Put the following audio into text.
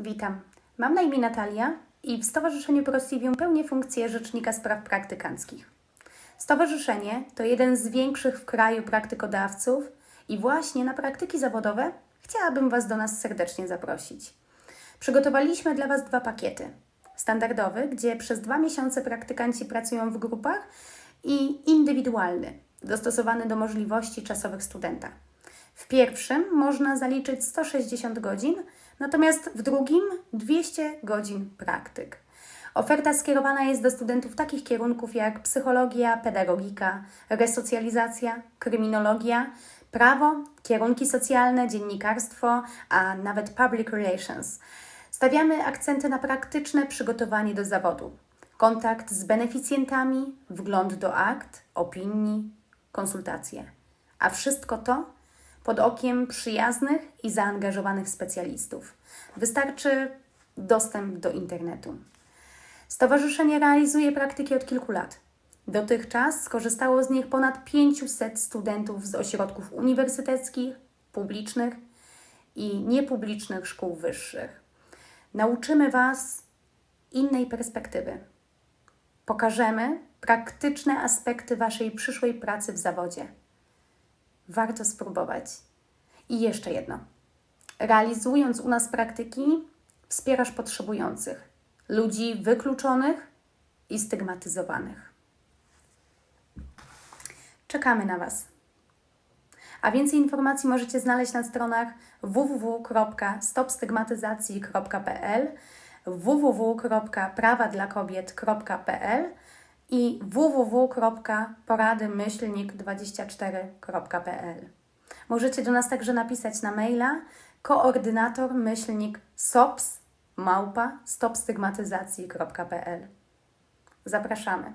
Witam. Mam na imię Natalia i w Stowarzyszeniu ProSivium pełnię funkcję Rzecznika Spraw Praktykanckich. Stowarzyszenie to jeden z większych w kraju praktykodawców i właśnie na praktyki zawodowe chciałabym Was do nas serdecznie zaprosić. Przygotowaliśmy dla Was dwa pakiety. Standardowy, gdzie przez dwa miesiące praktykanci pracują w grupach i indywidualny, dostosowany do możliwości czasowych studenta. W pierwszym można zaliczyć 160 godzin, natomiast w drugim 200 godzin praktyk. Oferta skierowana jest do studentów takich kierunków jak psychologia, pedagogika, resocjalizacja, kryminologia, prawo, kierunki socjalne, dziennikarstwo, a nawet public relations. Stawiamy akcenty na praktyczne przygotowanie do zawodu, kontakt z beneficjentami, wgląd do akt, opinii, konsultacje. A wszystko to pod okiem przyjaznych i zaangażowanych specjalistów. Wystarczy dostęp do internetu. Stowarzyszenie realizuje praktyki od kilku lat. Dotychczas skorzystało z nich ponad 500 studentów z ośrodków uniwersyteckich, publicznych i niepublicznych szkół wyższych. Nauczymy Was innej perspektywy. Pokażemy praktyczne aspekty Waszej przyszłej pracy w zawodzie. Warto spróbować. I jeszcze jedno. Realizując u nas praktyki, wspierasz potrzebujących, ludzi wykluczonych i stygmatyzowanych. Czekamy na Was. A więcej informacji możecie znaleźć na stronach www.stopstygmatyzacji.pl, www.prawadlakobiet.pl i www.poradymyślnik24.pl. Możecie do nas także napisać na maila koordynator myślnik sops małpa stopstygmatyzacji.pl. Zapraszamy.